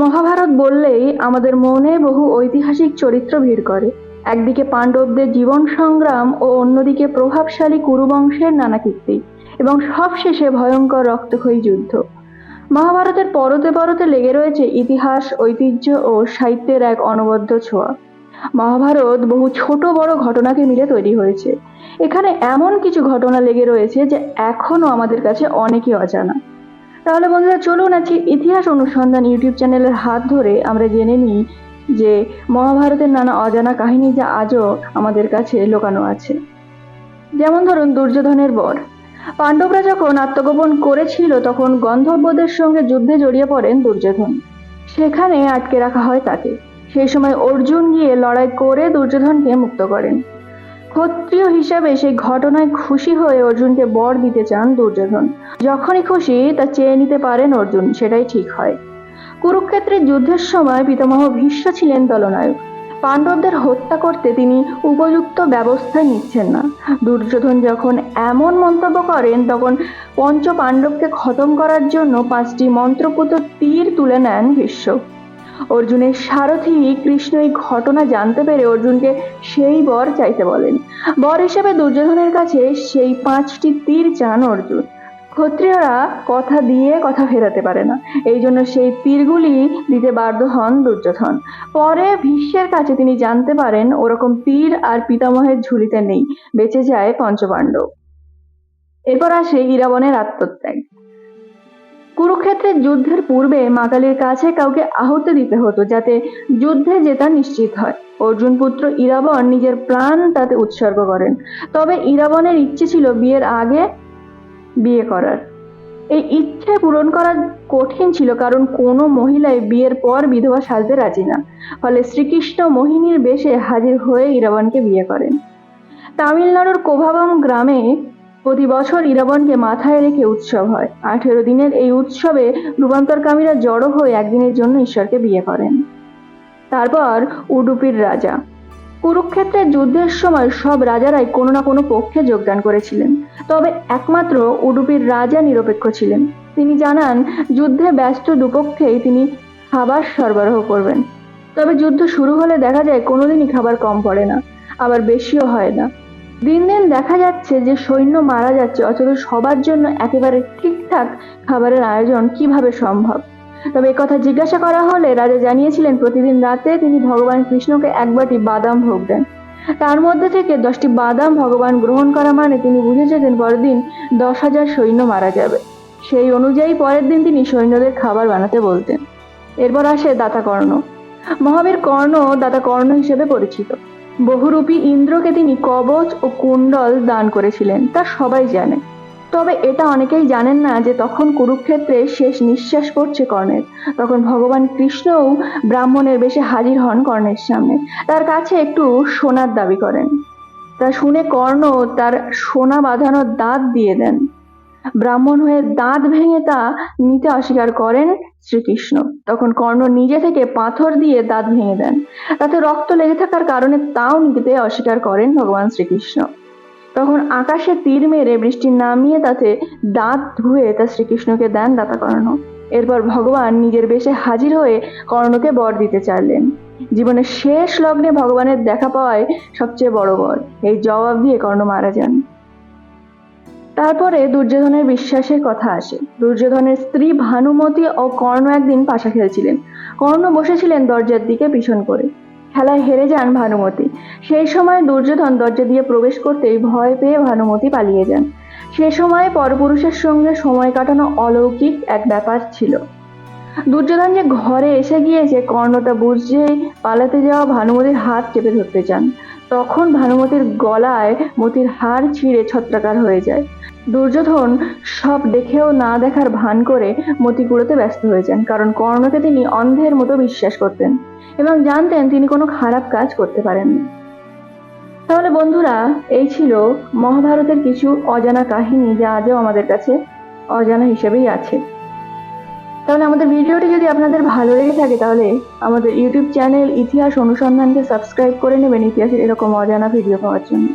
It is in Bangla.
মহাভারত বললেই আমাদের মনে বহু ঐতিহাসিক চরিত্র ভিড় করে। একদিকে পাণ্ডবদের জীবন সংগ্রাম ও অন্যদিকে প্রভাবশালী কুরুবংশের নানা কীর্তি এবং সবশেষে ভয়ঙ্কর রক্তক্ষয়ী যুদ্ধ। মহাভারতের পরতে পরতে লেগে রয়েছে ইতিহাস, ঐতিহ্য ও সাহিত্যের এক অনবদ্য ছোঁয়া। মহাভারত বহু ছোট বড় ঘটনাকে মিলে তৈরি হয়েছে। এখানে এমন কিছু ঘটনা লেগে রয়েছে যে এখনও আমাদের কাছে অনেকই অজানা। তাহলে বন্ধুরা চলুন আজকে ইতিহাস অনুসন্ধান ইউটিউব চ্যানেলের হাত ধরে আমরা জেনে নিই যে মহাভারতের নানা অজানা কাহিনী যা আজও আমাদের কাছে লুকানো আছে। যেমন ধরুন দুর্যোধনের বর। পাণ্ডবরা যখন আত্মগোপন করেছিল, তখন গন্ধর্বদের সঙ্গে যুদ্ধে জড়িয়ে পড়েন দুর্যোধন। সেখানে আটকে রাখা হয় তাকে। সেই সময় অর্জুন গিয়ে লড়াই করে দুর্যোধনকে মুক্ত করেন। ক্ষত্রিয় হিসাবে সেই ঘটনায় খুশি হয়ে অর্জুনকে বর দিতে চান দুর্যোধন। যখনই খুশি, তা চেয়ে নিতে পারেন অর্জুন, সেটাই ঠিক হয়। কুরুক্ষেত্রের যুদ্ধের সময় পিতামহ ভীষ্ম ছিলেন দলনায়ক। পাণ্ডবদের হত্যা করতে তিনি উপযুক্ত ব্যবস্থা নিচ্ছেন না। দুর্যোধন যখন এমন মন্তব্য করেন, তখন পঞ্চ পাণ্ডবকে খতম করার জন্য পাঁচটি মন্ত্রপুত তীর তুলে নেন ভীষ্ম। অর্জুনের সারথি কৃষ্ণ এই ঘটনা জানতে পেরে অর্জুনকে সেই বর চাইতে বলেন। বর হিসেবে দুর্যোধনের কাছে সেই পাঁচটি তীর চান অর্জুন। ক্ষত্রিয়রা কথা দিয়ে কথা ফেরাতে পারে না। এই জন্য সেই তীরগুলি দিতে বাধ্য হন দুর্যোধন। পরে ভীষ্মের কাছে তিনি জানতে পারেন, ওরকম তীর আর পিতামহের ঝুলিতে নেই, বেঁচে যায় পঞ্চপাণ্ডব। এরপর আসে ইরাবনের আত্মত্যাগ। কুরুক্ষেত্রের যুদ্ধের পূর্বে মাকালির কাছে কাউকে আহত দিতে হতো যাতে যুদ্ধে জেতা নিশ্চিত হয়। অর্জুন পুত্র ইরাবণ নিজের প্রাণ তাতে উৎসর্গ করেন। তবে ইরাবণের ইচ্ছে ছিল বিয়ের আগে বিয়ে করার। এই ইচ্ছে পূরণ করা কঠিন ছিল কারণ কোনো মহিলাই বিয়ের পর বিধবা সাজতে রাজি না। ফলে শ্রীকৃষ্ণ মোহিনীর বেশে হাজির হয়ে ইরাবণকে বিয়ে করেন। তামিলনাড়ুর কোভাবাম গ্রামে প্রতি বছর ইরাবণকে মাথায় রেখে উৎসব হয়। আঠেরো দিনের এই উৎসবে রূপান্তরকামীরা জড়ো হয়ে একদিনের জন্য ঈশ্বরকে বিয়ে করেন। তারপর উডুপির রাজা। কুরুক্ষেত্রের যুদ্ধের সময় সব রাজারাই কোনো না কোনো পক্ষে যোগদান করেছিলেন। তবে একমাত্র উডুপির রাজা নিরপেক্ষ ছিলেন। তিনি জানান, যুদ্ধে ব্যস্ত দুপক্ষেই তিনি খাবার সরবরাহ করবেন। তবে যুদ্ধ শুরু হলে দেখা যায় কোনোদিনই খাবার কম পড়ে না, আবার বেশিও হয় না। দিন দিন দেখা যাচ্ছে যে সৈন্য মারা যাচ্ছে, অথচ সবার জন্য একেবারে ঠিকঠাক খাবারের আয়োজন কীভাবে সম্ভব? তবে কথা জিজ্ঞাসা করা হলে রাজা জানিয়েছিলেন, প্রতিদিন রাতে তিনি ভগবান কৃষ্ণকে একবারটি বাদাম ভোগ দেন। তার মধ্যে থেকে দশটি বাদাম ভগবান গ্রহণ করা মানে তিনি বুঝে যেতেন পরের দিন দশ হাজার সৈন্য মারা যাবে। সেই অনুযায়ী পরের দিন তিনি সৈন্যদের খাবার বানাতে বলতেন। এরপর আসে দাতা কর্ণ মহাবীর কর্ণ দাতা কর্ণ হিসেবে পরিচিত। বহুরূপী ইন্দ্রকে তিনি কবচ ও কুণ্ডল দান করেছিলেন, তা সবাই জানে। তবে এটা অনেকেই জানেন না যে তখন কুরুক্ষেত্রে শেষ নিঃশ্বাস পড়ছে কর্ণের। তখন ভগবান কৃষ্ণও ব্রাহ্মণের বেশে হাজির হন কর্ণের সামনে। তার কাছে একটু সোনার দাবি করেন। তা শুনে কর্ণ তার সোনা বাঁধানো দাঁত দিয়ে দেন। ব্রাহ্মণ হয়ে দাঁত ভেঙে তা নিতে অস্বীকার করেন শ্রীকৃষ্ণ। তখন কর্ণ নিজে থেকে পাথর দিয়ে দাঁত ভেঙে দেন। তাতে রক্ত লেগে থাকার কারণে তাও নিতে অস্বীকার করেন ভগবান শ্রীকৃষ্ণ। তখন আকাশে তীর মেরে বৃষ্টি নামিয়ে তাতে দাঁত ধুয়ে তা শ্রীকৃষ্ণকে দেন দাতা কর্ণ এরপর ভগবান নিজের বেশে হাজির হয়ে কর্ণকে বর দিতে চাইলেন। জীবনের শেষ লগ্নে ভগবানের দেখা পাওয়ায় সবচেয়ে বড় বর। এই জবাব দিয়ে কর্ণ মারা যান। তারপরে দুর্যোধনের বিশ্বাসের কথা আসে। দুর্যোধনের স্ত্রী ভানুমতি ও কর্ণ একদিন পাশা খেলছিলেন। কর্ণ বসেছিলেন দরজার দিকে পিছন করে। খেলায় হেরে যান ভানুমতি। সেই সময় দুর্যোধন দরজা দিয়ে প্রবেশ করতেই ভয় পেয়ে ভানুমতি পালিয়ে যান। সে সময় পরপুরুষের সঙ্গে সময় কাটানো অলৌকিক এক ব্যাপার ছিল। দুর্যোধন যে ঘরে এসে গিয়েছে কর্ণটা বুঝেই পালাতে যাওয়া ভানুমতির হাত চেপে ধরতে চান। তখন ভানুমতির গলায় মতির হাড় ছিঁড়ে ছত্রাকার হয়ে যায়। দুর্যোধন সব দেখেও না দেখার ভান করে মতি কুড়োতে ব্যস্ত হয়ে যান, কারণ কর্ণকে তিনি অন্ধের মতো বিশ্বাস করতেন এবং জানতেন তিনি কোনো খারাপ কাজ করতে পারেননি। তাহলে বন্ধুরা, এই ছিল মহাভারতের কিছু অজানা কাহিনী যা আজও আমাদের কাছে অজানা হিসেবেই আছে। তাহলে আমাদের ভিডিওটি যদি আপনাদের ভালো লেগে থাকে তাহলে আমাদের ইউটিউব চ্যানেল ইতিহাস অনুসন্ধানকে সাবস্ক্রাইব করে নেবেন ইতিহাসের এরকম অজানা ভিডিও পাওয়ার জন্য।